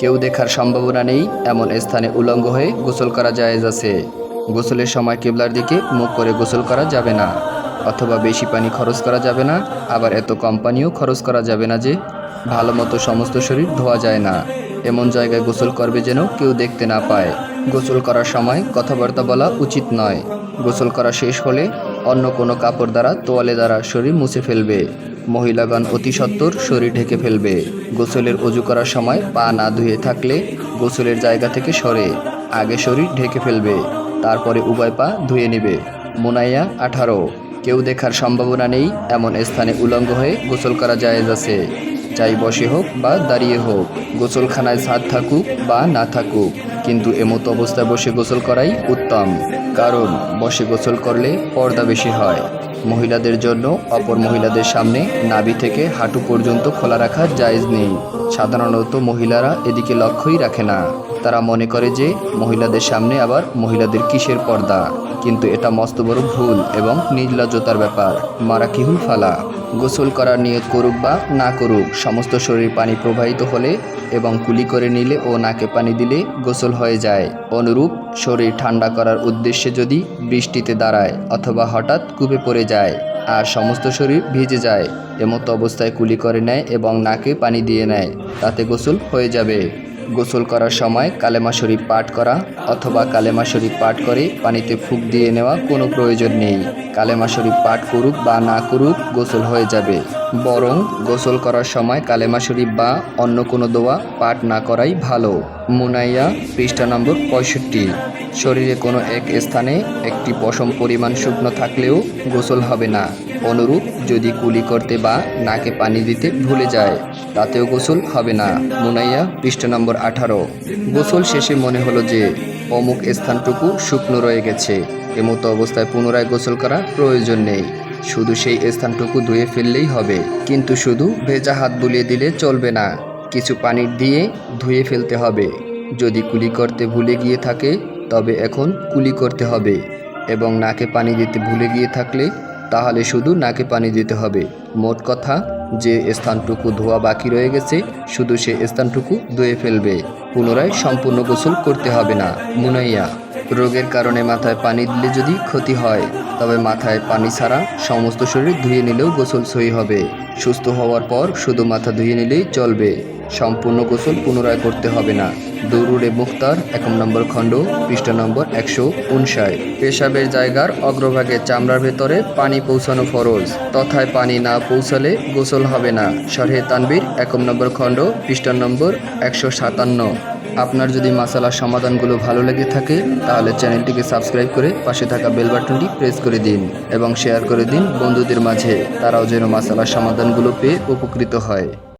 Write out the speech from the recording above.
কেউ দেখার সম্ভাবনা নেই, এমন স্থানে উলঙ্গ হয়ে গোসল করা জায়েজ আছে। গোসলের সময় কেবলার দিকে মুখ করে গোসল করা যাবে না, অথবা বেশি পানি খরচ করা যাবে না, আবার এত কম পানিও খরচ করা যাবে না যে ভালো মতো সমস্ত শরীর ধোয়া যায় না। এমন জায়গায় গোসল করবে যেন কেউ দেখতে না পায়। গোসল করার সময় কথাবার্তা বলা উচিত নয়। গোসল করা শেষ হলে অন্য কোনো কাপড় দ্বারা তোয়ালে দ্বারা শরীর মুছে ফেলবে। মহিলাগণ অতি সত্বর শরীর ঢেকে ফেলবে। গোসলের অজু করার সময় পা না ধুয়ে থাকলে গোসলের জায়গা থেকে সরে, আগে শরীর ঢেকে ফেলবে, তারপরে উভয় পা ধুয়ে নেবে। মোনাইয়া আঠারো, কেউ দেখার সম্ভাবনা নেই, এমন স্থানে উলঙ্গ হয়ে গোসল করা জায়েজ আছে। চাই বসে হোক বা দাঁড়িয়ে হোক, গোসলখানায় ছাদ থাকুক বা না থাকুক, কিন্তু এমতো অবস্থায় বসে গোসল করাই উত্তম, কারণ বসে গোসল করলে পর্দা বেশি হয়। মহিলাদের জন্য অপর মহিলাদের সামনে নাভি থেকে হাঁটু পর্যন্ত খোলা রাখা জায়েজ নেই। সাধারণত মহিলারা এদিকে লক্ষ্যই রাখে না। তারা মনে করে যে মহিলাদের সামনে আবার মহিলাদের কিসের পর্দা? কিন্তু এটা মস্ত বড় ভুল এবং নির্লজ্জতার ব্যাপার। মারাকিহুল ফালা। গোসল করার নিয়ত করুক বা না করুক, সমস্ত শরীর পানি প্রবাহিত হলে এবং কুলি করে নিলে ও নাকে পানি দিলে গোসল হয়ে যায়। অনুরূপ, শরীর ঠান্ডা করার উদ্দেশ্যে যদি বৃষ্টিতে দাঁড়ায় অথবা হঠাৎ কূপে পড়ে যায় আর সমস্ত শরীর ভিজে যায়, এমতো অবস্থায় কুলি করে নেয় এবং নাকে পানি দিয়ে নেয়, তাতে গোসল হয়ে যাবে। গোসল করার সময় কালেমা শরীফ পাঠ করা অথবা কালেমা শরীফ পাঠ করে পানিতে ফুক দিয়ে নেওয়া কোনো প্রয়োজন নেই। কালেমা শরীফ পাঠ করুক বা না করুক গোসল হয়ে যাবে। বরং গোসল করার সময় কালেমা শরীফ বা অন্য কোনো দোয়া পাঠ না করাই ভালো। মুনাইয়া, পৃষ্ঠা নম্বর পঁয়ষট্টি। শরীরে কোনো এক স্থানে একটি পশম পরিমাণ শুকনো থাকলেও গোসল হবে না। অনুরূপ যদি কুলি করতে বা নাকে পানি দিতে ভুলে যায়, তাতেও গোসল হবে না। মুনাইয়া, পৃষ্ঠা নম্বর আঠারো। গোসল শেষে মনে হলো যে অমুক স্থানটুকু শুকনো রয়ে গেছে। এমতো অবস্থায় পুনরায় গোসল করার প্রয়োজন নেই। শুধু সেই স্থানটুকু ধুয়ে ফেললেই হবে। কিন্তু শুধু ভেজা হাত বুলিয়ে দিলে চলবে না। কিছু পানি দিয়ে ধুয়ে ফেলতে হবে। যদি কুলি করতে ভুলে গিয়ে থাকে, তবে এখন কুলি করতে হবে। এবং নাকে পানি দিতে ভুলে গিয়ে থাকলে তাহলে শুধু নাকে পানি দিতে হবে। মোট কথা, যে স্থানটুকু ধোয়া বাকি রয়ে গেছে, শুধু সে স্থানটুকু ধুয়ে ফেলবে। পুনরায় সম্পূর্ণ গোসল করতে হবে না, মুনাইয়া। রোগের কারণে মাথায় পানি দিলে যদি ক্ষতি হয়। তবে মাথায় পানি ছাড়া সমস্ত শরীর ধুয়ে নিলেও গোসল সই হবে। সুস্থ হওয়ার পর শুধু মাথা ধুয়ে নিলেই চলবে। সম্পূর্ণ গোসল পুনরায় করতে হবে না। দৌড়ুড়ে মুক্তার একম নম্বর খণ্ড, পৃষ্ঠা নম্বর একশো উনষাট। পেশাবের জায়গার অগ্রভাগে চামড়ার ভেতরে পানি পৌঁছানো ফরজ। তথায় পানি না পৌঁছালে গোসল হবে না। শরহে তানবীর একম নম্বর খণ্ড, পৃষ্ঠা নম্বর একশো সাতান্ন। আপনার যদি মাসালার সমাধানগুলো ভালো লেগে থাকে, তাহলে চ্যানেলটিকে সাবস্ক্রাইব করে পাশে থাকা বেল বাটনটি প্রেস করে দিন এবং শেয়ার করে দিন বন্ধুদের মাঝে। তারাও যেন মাসালার সমাধানগুলো পেয়ে উপকৃত হয়।